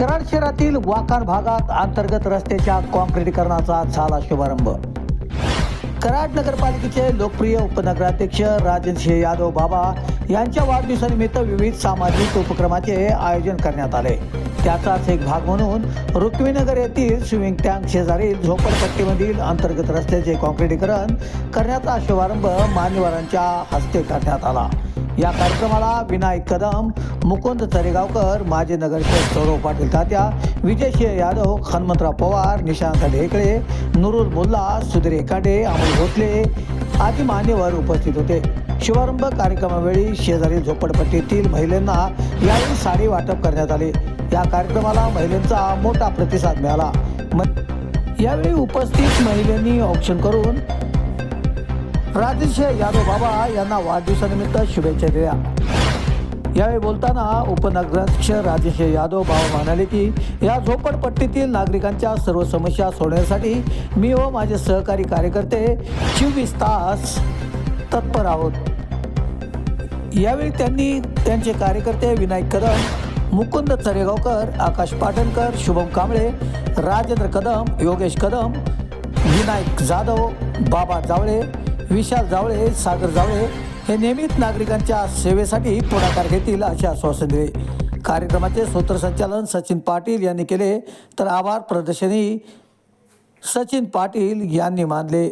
कराड शहरातील वाकार भागात अंतर्गत रस्त्याच्या कॉन्क्रीटीकरणाचा झाला शुभारंभ. कराड नगरपालिकेचे लोकप्रिय उपनगराध्यक्ष राजनसिंह यादव बाबा यांच्या वाढदिवसानिमित्त विविध सामाजिक उपक्रमाचे आयोजन करण्यात आले. त्याचाच एक भाग म्हणून रुक्मिणीनगर येथील स्विमिंग टँक शेजारील झोपडपट्टीमधील अंतर्गत रस्त्याचे कॉन्क्रीटीकरण करण्याचा शुभारंभ मान्यवरांच्या हस्ते करण्यात आला. या कार्यक्रमाला विनायक कदम मुकुंद तरेगावकर माजी नगरसेवक सौरव पाटील तात्या विजयसिंह यादव हनुमंतराव पवार निशांत ढेकळे नुरुल मुल्ला सुधीर एकाडे अमोल भोसले आदी मान्यवर उपस्थित होते. शुभारंभ कार्यक्रमावेळी शेजारी झोपडपट्टीतील महिलांना यावेळी साडी वाटप करण्यात आले. या कार्यक्रमाला महिलांचा मोठा प्रतिसाद मिळाला. यावेळी उपस्थित महिलांनी ऑप्शन करून राजेश यादव बाबा यांना वाढदिवसानिमित्त शुभेच्छा दिल्या यावेळी बोलताना उपनगराध्यक्ष राजेश यादव बाबा म्हणाले की या झोपडपट्टीतील नागरिकांच्या सर्व समस्या सोडवण्यासाठी मी व माझे सहकारी कार्यकर्ते चोवीस तास तत्पर आहोत. यावेळी त्यांनी त्यांचे कार्यकर्ते विनायक कदम मुकुंद चरेगावकर आकाश पाटणकर शुभम कांबळे राजेंद्र कदम योगेश कदम विनायक जाधव बाबा जावळे विशाल जावळे सागर जावळे हे नियमित नागरिकांच्या सेवेसाठी पुढाकार घेतील असे आश्वासन दिले. कार्यक्रमाचे सूत्रसंचालन सचिन पाटील यांनी केले तर आभार प्रदर्शनी सचिन पाटील यांनी मानले.